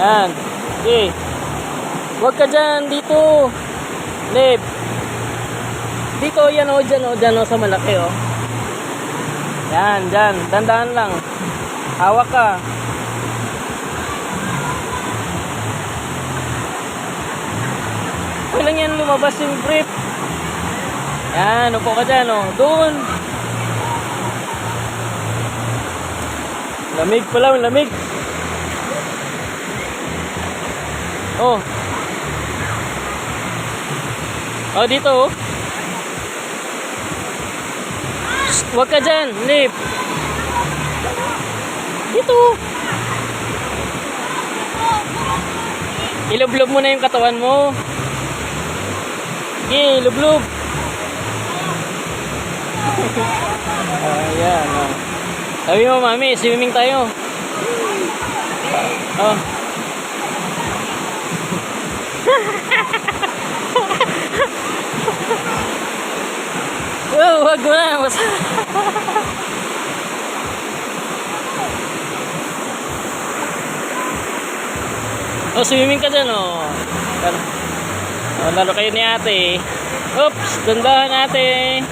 Yan. Okay. Huwag ka dyan. Dito. Lip. Dito, yan o. Dyan o. Dyan o sa malaki o. Yan, dyan. Dandahan lang. Hawak ka. Walang yan lumabas yung grip. Yan, upo ka dyan o. Doon. Lamig pala, lamig. Oh. Oh, dito oh. Huwag ka dyan, Lip. Dito. Ilublob mo na yung katawan mo. Sige, ilublob. Ayan, oh. Sabi mo, mami, swimming tayo. Oh. Oh, wag mo na. Mas... oh, swimming ka dyan, oh. Oh, lalo kayo ni ate. Oops, dandahan ate.